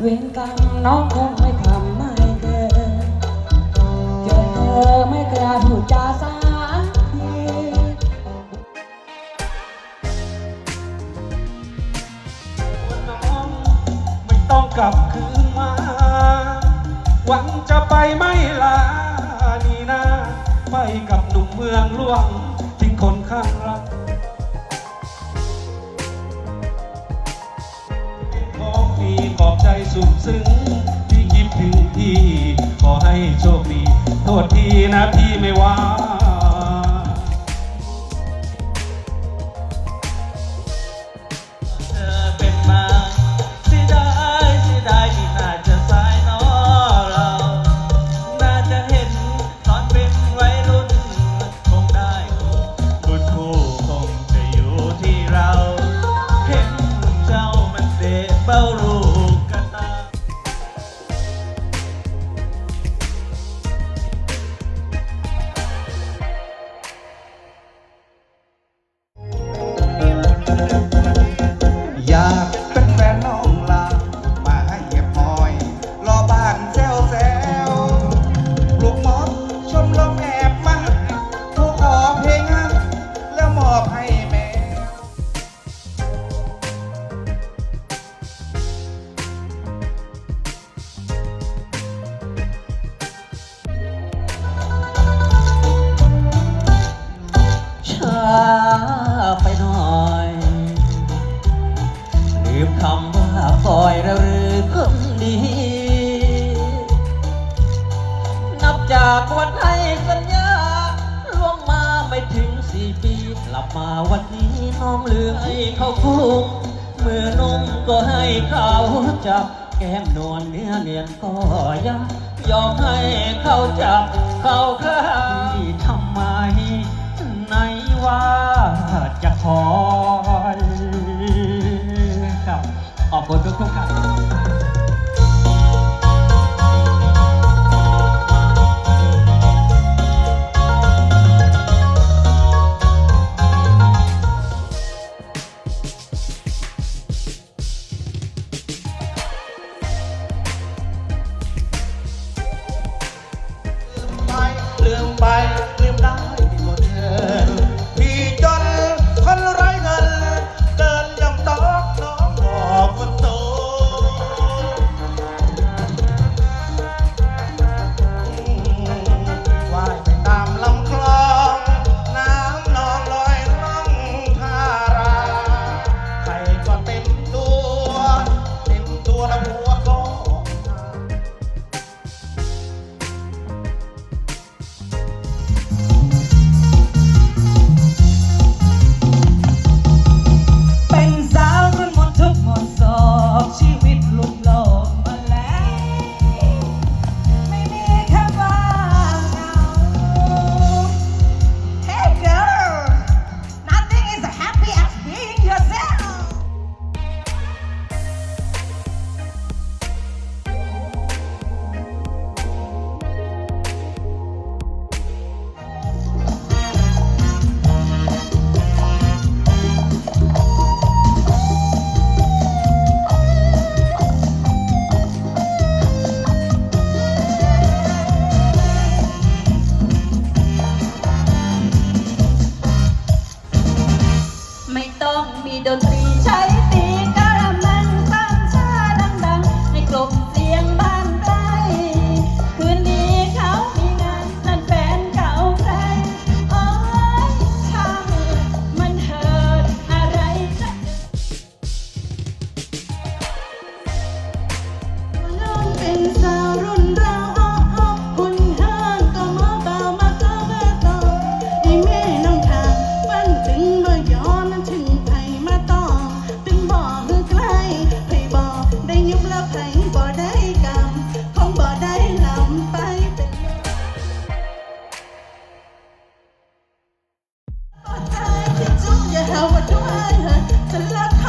เวรกรรมน้องคงไม่ทำไม่เกินเจอเธอไม่กล้าพูดจาสักทีน้องไม่ต้องกลับคืนมา หวังจะไปไม่ลานีนะไปกับหนุ่มเมืองหลวงทิ้งคนข้างรัก อบใจสุขซึ้งพี่คิดถึงพี่ ขอให้โชคดี โทษทีนะพี่ไม่ว่า กลับมาวันนี้น้องเลือยเขาคุกเมื่อนุ่มก็ให้เขาจับ แก้มนวลเนื้อเนียนก็ยังยอมให้เขาจับ เขาข้าที่ทำไมในว่าจะขอครับขอบคุณทุกทุกท่าน là mùa có bánh giá với một thước her, to love her.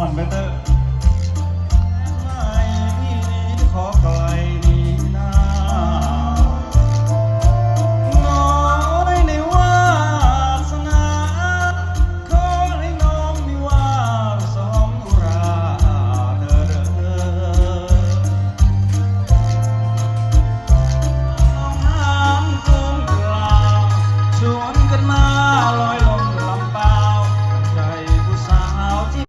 ม่วนไปเตอร์